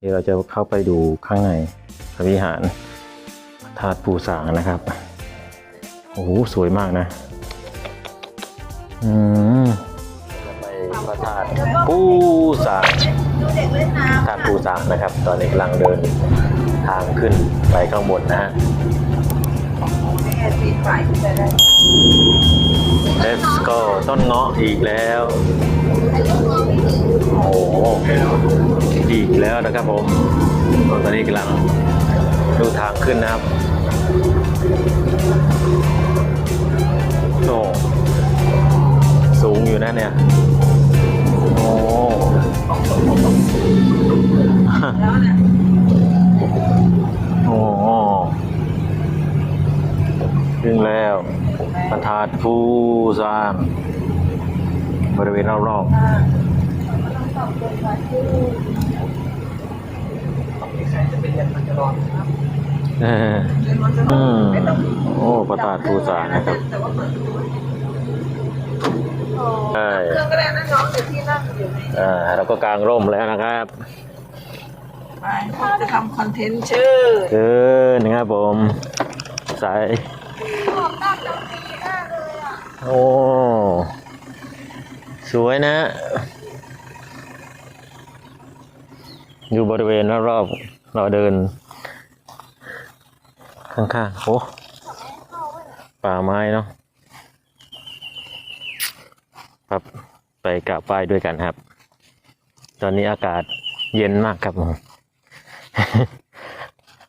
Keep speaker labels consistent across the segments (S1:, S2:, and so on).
S1: เดี๋ยวเราจะเข้าไปดูข้างในพระวิหารธาตุปูสางนะครับ โอ้โห สวยมากนะ อืมไปพระธาตุปูสาง
S2: ดูเด็กเล่นน้ำ
S1: ธาตุปูสางนะครับ ตอนนี้กำลังเดินทางขึ้นไปข้างบนนะฮะ
S2: แม่ปีนป่ายขึ้นไปได้
S1: Let's go ต้นเงาะอีกแล้ว แล้วนะครับผมตอนนี้กำลังดูทางขึ้นนะครับโอ้สูงอยู่นะเนี่ย โอ้
S2: แล้วนะ
S1: โอ้ถึงแล้วพระธาตุผู้สร้างบริเวณรอบ
S2: อ่า
S3: ใครจะไปเรียนมันจะร้อนนะครับ
S1: ๆเออ
S2: เล่นมันจะ
S1: อืม
S2: ไม่ต้อง
S1: โอ้พระธาตุผู้สร้างนะครับ
S2: แต่ว่าเปิดประตูโอ้
S1: ใช่
S2: เครื่องก็ได้นะน้องเดี๋ยวที่นั่งอยู่ใน
S1: อ่าเราก็กางร่มแล้วนะครับ
S2: ไปผมจะทำคอนเทนต์ชื่อ
S1: เกินนะครับผมสาย
S2: ผมตั้งน้ำปีหน้าเลยอะ
S1: โอ้สวยนะ อยู่บริเวณรอบๆ เราเดิน ข้างๆโอ้ป่าไม้เนาะครับไปกราบไหว้ด้วยกันครับ ตอนนี้อากาศเย็นมากครับผม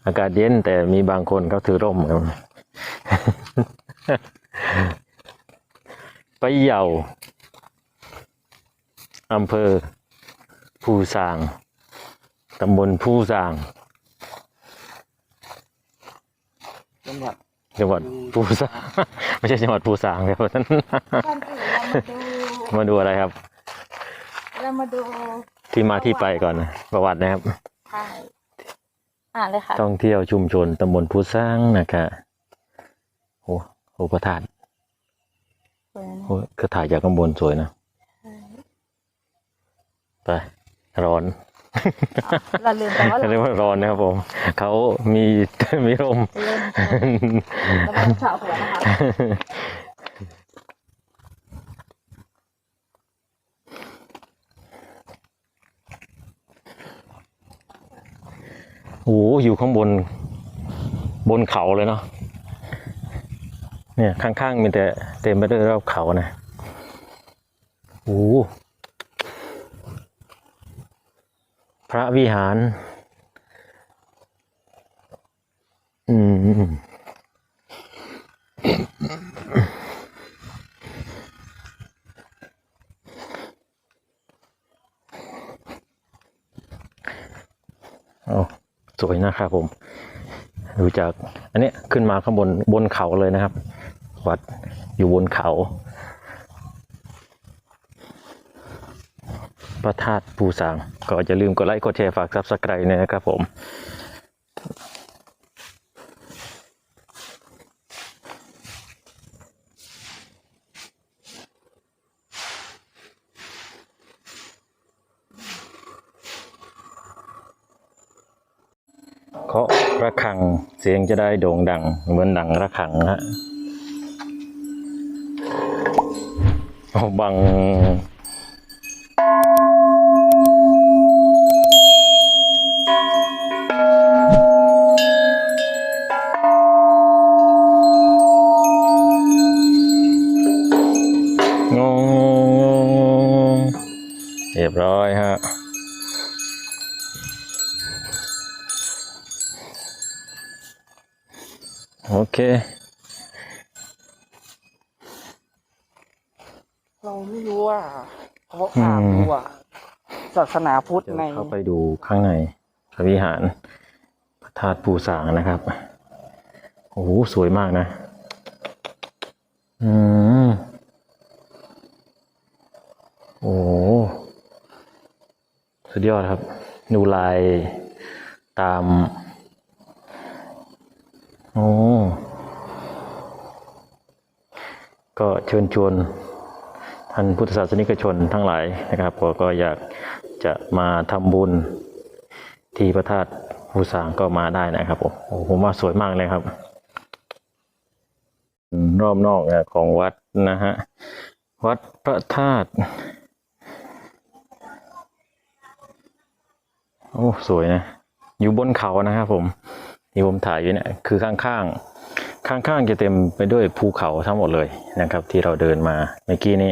S1: อากาศเย็นแต่มีบางคนเขาถือร่มครับไปเย่าอำเภอภูซาง ตำบลภูซาง
S3: จังหวัด
S1: จังหวัดภูซางไม่ใช่จังหวัดภูซางครับท่าน
S2: ก่อนอื่นเรามาดู
S1: มาดูอะไรครับ
S2: เรามาดู
S1: ที่มาที่ไปก่อนนะประวัตินะครับ
S2: ใช่อ่านเลยค่ะ
S1: ท่องเที่ยวชุมชนตำบลภูซางนะครับโอ้โหพระธาตุโอ้ก็ถ่ายจากข้างบนสวยนะไปร้อน
S2: เราลืมไปว่าเรา
S1: เรียกว่าร้อนนะครับผมเขามีมีร่ม
S2: เล่นเราไม่ต้องเฉาหัวนะคะ
S1: โอ้โหอยู่ข้างบน บนเขาเลยเนาะเนี่ยข้างๆมีแต่เต็มไปด้วยรอบเขานะโอ้โห พระวิหาร อืมโอ้สวยนะครับผม ดูจาก อันนี้ขึ้นมาข้างบนบนเขาเลยนะครับ วัดอยู่บนเขา พระธาตุปูสางก็อย่าลืมกดไลค์กดแชร์ฝากซับสไครต์นะครับผมเคาะระฆังเสียงจะได้โด่งดัง เหมือนดังระฆังฮะโอ้บัง รียบร้อยฮะโอเค
S3: เราไม่รู้ว่าเขาถามดูว่าศาสนาพุทธ
S1: เดี๋ยว
S3: ใน
S1: เข้าไปดูข้างในพระวิหารพระธาตุปูสางนะครับ โอ้โห สวยมากนะ อืม โอ้โห สุดยอดครับ ดูลายตาม โอ้ ก็เชิญชวนท่านพุทธศาสนิกชนทั้งหลายนะครับก็ก็อยากจะมาทำบุญที่พระธาตุภูสางก็มาได้นะครับผมโอ้ผมว่าสวยมากเลยครับ รอบนอกของวัดนะฮะ วัดพระธาตุ โอ้สวยนะ อยู่บนเขานะครับผมที่ผมถ่ายอยู่เนี่ยคือข้างๆข้างๆจะเต็มไปด้วยภูเขาทั้งหมดเลยนะครับ ที่เราเดินมาเมื่อกี้นี้